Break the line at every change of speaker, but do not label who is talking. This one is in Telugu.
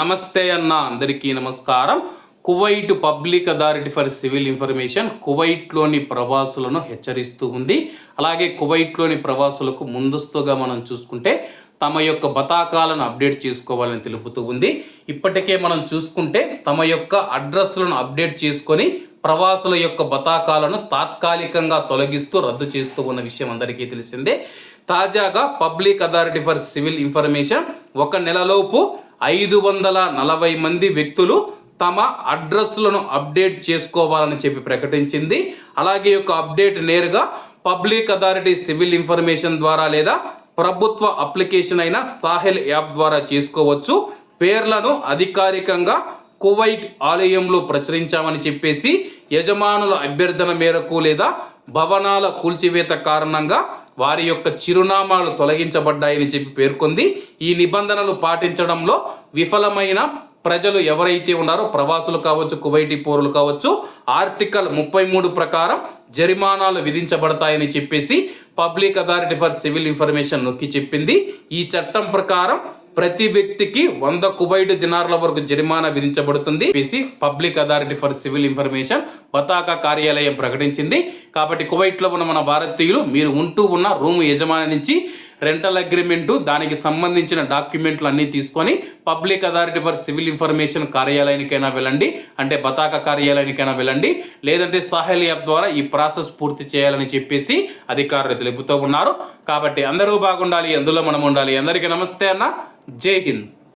నమస్తే అన్న అందరికీ నమస్కారం. Kuwait public authority for civil information కువైట్లోని ప్రవాసులను హెచ్చరిస్తూ ఉంది. అలాగే కువైట్లోని ప్రవాసులకు ముందస్తుగా మనం చూసుకుంటే తమ యొక్క బతాకాలను అప్డేట్ చేసుకోవాలని తెలుపుతూ ఉంది. ఇప్పటికే మనం చూసుకుంటే తమ యొక్క అడ్రస్లను అప్డేట్ చేసుకొని ప్రవాసుల యొక్క బతాకాలను తాత్కాలికంగా తొలగిస్తూ రద్దు చేస్తూ ఉన్న విషయం అందరికీ తెలిసిందే. తాజాగా public authority for civil information ఒక నెలలోపు ఐదు వందల నలభై మంది వ్యక్తులు తమ అడ్రస్లను అప్డేట్ చేసుకోవాలని చెప్పి ప్రకటించింది. అలాగే యొక్క అప్డేట్ నేరుగా పబ్లిక్ అథారిటీ సివిల్ ఇన్ఫర్మేషన్ ద్వారా లేదా ప్రభుత్వ అప్లికేషన్ అయిన సాహెల్ యాప్ ద్వారా చేసుకోవచ్చు. పేర్లను అధికారికంగా కువైట్ ఆలయంలో ప్రచురించామని చెప్పేసి యజమానుల అభ్యర్థన మేరకు లేదా భవనాల కూల్చివేత కారణంగా వారి యొక్క చిరునామాలు తొలగించబడ్డాయని చెప్పి పేర్కొంది. ఈ నిబంధనలు పాటించడంలో విఫలమైన ప్రజలు ఎవరైతే ఉన్నారో ప్రవాసులు కావచ్చు కువైటీ పౌరులు కావచ్చు ఆర్టికల్ ముప్పై మూడు ప్రకారం జరిమానాలు విధించబడతాయని చెప్పేసి public authority for civil information నొక్కి చెప్పింది. ఈ చట్టం ప్రకారం ప్రతి వ్యక్తికి వంద కువైట్ దినార్ల వరకు జరిమానా విధించబడుతుంది. చెప్పేసి public authority for civil information పతాక కార్యాలయం ప్రకటించింది. కాబట్టి కువైట్లో ఉన్న మన భారతీయులు మీరు ఉంటూ ఉన్న రూమ్ యజమాని నుంచి రెంటల్ అగ్రిమెంట్ దానికి సంబంధించిన డాక్యుమెంట్లు అన్నీ తీసుకొని public authority for civil information కార్యాలయానికైనా వెళ్ళండి. అంటే పతాక కార్యాలయానికైనా వెళ్ళండి. లేదంటే సాహెల్ యాప్ ద్వారా ఈ ప్రాసెస్ పూర్తి చేయాలని చెప్పేసి అధికారులు తెలుపుతూ ఉన్నారు. కాబట్టి అందరూ బాగుండాలి అందులో మనం ఉండాలి. అందరికీ నమస్తే అన్న. जय हिंद